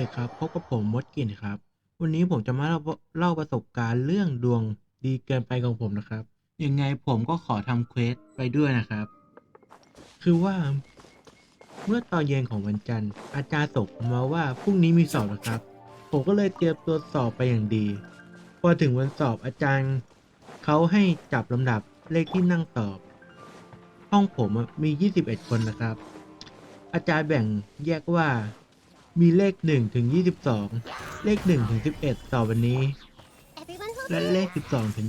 ดีครับพบกับผมมดกินครับ วันนี้ผมจะมาเล่าลาประสบการณ์เรื่องดวงดีเกินไปของผมนะครับ ยังไงผมก็ขอทำเควสไปด้วยนะครับ คือว่า เมื่อตอนเย็นของวันจันทร์ อาจารย์ส่งมาว่าพรุ่งนี้มีสอบนะครับ ผมก็เลยเตรียมตัวสอบไปอย่างดี พอถึงวันสอบอาจารย์เขาให้จับลำดับเลขที่นั่งตอบ ห้องผมมี 21 คนนะครับ อาจารย์แบ่งแยกว่า มีเลข 1 ถึง 22 เลข 1 ถึง 11สอบวันนี้ Everyone hold และเลข 12 ถึง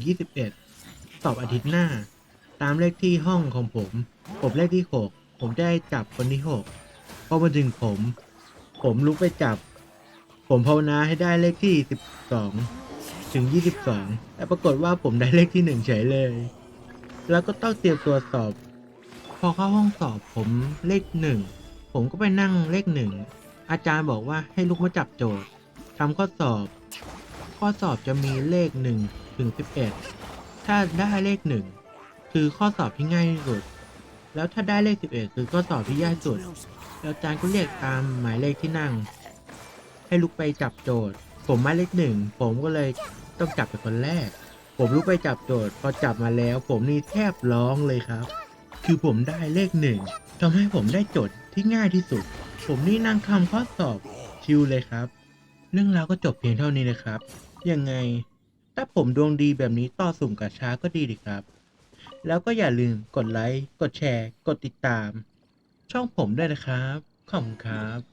21สอบอาทิตย์หน้า ตามเลขที่ห้องของผม ผมเลขที่ 6 ผมได้จับคนที่6พอมาถึงผม ผมลุกไปจับ ผมภาวนาให้ได้เลขที่ 12 ถึง 22 แต่ปรากฏว่าผมได้เลขที่ 1 เฉยเลย แล้วก็ต้องเตรียมตัวสอบ พอเข้าห้องสอบผมเลข 1 ผมก็ไปนั่งเลข 1 อาจารย์บอกว่าให้ลุกมาจับโจทย์ทำข้อสอบ ข้อสอบจะมีเลข1ถึง11 ถ้าได้เลข 1 คือข้อสอบที่ง่ายที่สุด แล้วถ้าได้เลข 11 คือข้อสอบที่ยากที่สุด แล้วอาจารย์ก็เรียกตามหมายเลขที่นั่ง ให้ลุกไปจับโจทย์ ผมหมายเลขหนึ่งผมก็เลยต้องจับเป็นคนแรก ผมลุกไปจับโจทย์พอจับมาแล้ว ผมนี่แทบร้องเลยครับ คือผมได้เลขหนึ่งทำให้ผมได้โจทย์ที่ง่ายที่สุด ผมนี่นั่งทำข้อสอบชิวเลยครับ เรื่องราวก็จบเพียงเท่านี้นะครับ ยังไง ถ้าผมดวงดีแบบนี้ต่อสุ่มกับช้าก็ดีดีครับ แล้วก็อย่าลืมกดไลค์ กดแชร์ กดติดตาม ช่องผมด้วยนะครับ ขอบคุณครับ